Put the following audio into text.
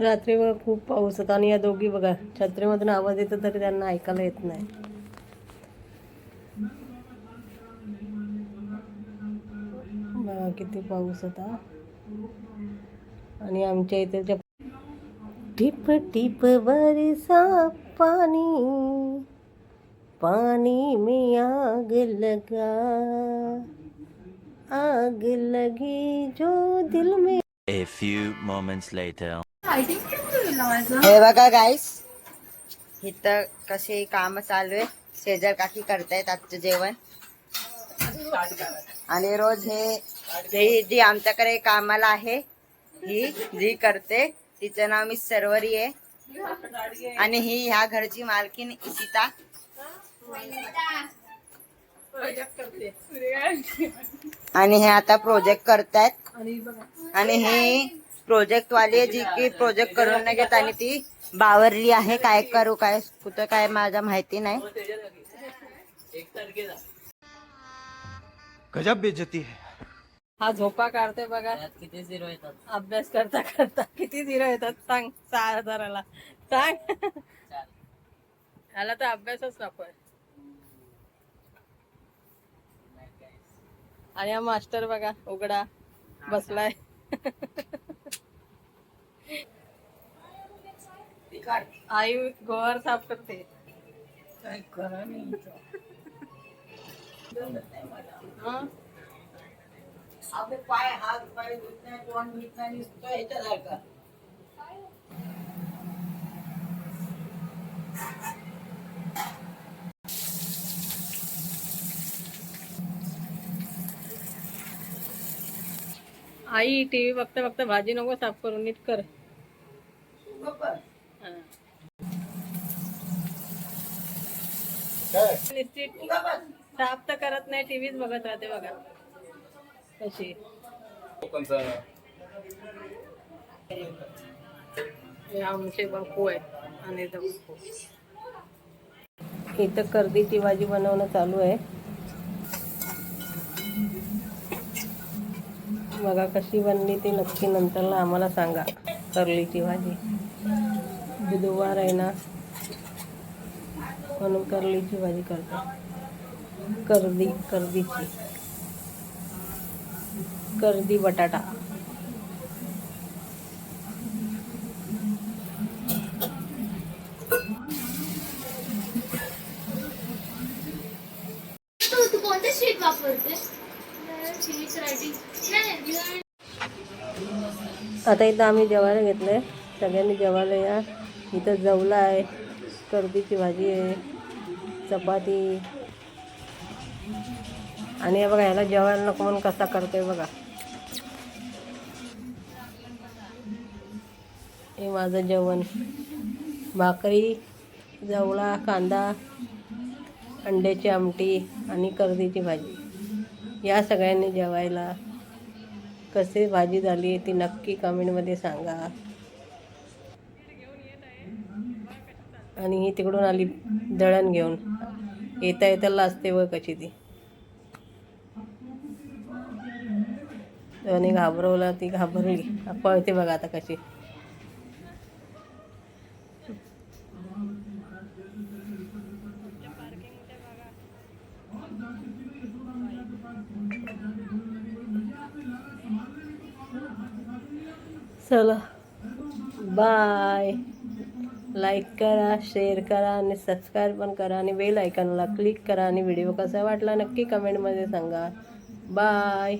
रात्री बघा खूप पाऊस होता आणि या दोघी बघा छत्रीमधून आवाज येतो तरी त्यांना ऐकायला येत नाही बघा किती पाऊस होता आणि आमच्या इथे टिप टिप बरसा पाणी पाणी में आग लगा आग लगी जो दिल में A few moments later. हे बघा गाईस इथं कसे काम चालू आहे शेजार काकी करतायत आजचं जेवण. आणि रोज हे जी आमच्याकडे कामाला आहे ही जी करते तिचं नाव मी सर्वरी आहे. आणि ही ह्या घरची मालकीन इशिता. आणि हे आता प्रोजेक्ट करतायत. आणि ही प्रोजेक्ट वाली जी की प्रोजेक्ट करून नाही घेत आणि ती बावरली आहे. काय करू काय कुठं काय माझ्या माहिती नाही. गजब बेइज्जती है. हा झोपा काढते बघा. किती झिरो येतात? अभ्यास करता करता किती झिरो येतात? सांग सहा हजाराला. सांग. ह्याला तर अभ्यासच नकोय आणि हा मास्टर बघा उघडा बसलाय. आई गोवर साफ करते. हं? पाय हात पाय धुत नाही तोंड धुत नाही नुसतं ह्याच्यासारखं. आई टीव्ही बघता बघता भाजी नको साफ करून नीट कर. साफ तर करत नाही टीव्हीच बघत राहते बघा. कशी आमचे बापू आहेत आणि इथं कर्दीची भाजी बनवणं चालू आहे. बघा कशी बनली ती. नक्की नंतरला आम्हाला सांगा. करलीची भाजी. बुधवार आहे ना. म्हणून करलीची भाजी करतो कर्दी करदीची कर्दी बटाटा. तू कोणते वापरते आता इथं आम्ही जेवायला घेतलंय. सगळ्यांनी जेवायला या. इथं जवला आहे. करबीची भाजी आहे. चपाती. आणि बघा ह्याला जेवायला नको म्हणून कसा करतोय बघा. हे माझं जेवण. भाकरी जवळा कांदा अंड्याची आमटी आणि कर्दीची भाजी. या सगळ्यांनी जेवायला. कसे भाजी झाली ती नक्की कमेंटमध्ये सांगा. आणि ही तिकडून आली दळण घेऊन. येता येता लाजते व कशी ती आणि घाबरवला ती घाबरली. पळते बघा आता कशी. चला. बाय लाईक करा शेअर करा आणि सबस्क्राईब पण करा आणि बेल आयकॉनला क्लिक करा आणि व्हिडिओ कसा वाटला नक्की कमेंटमध्ये सांगा. बाय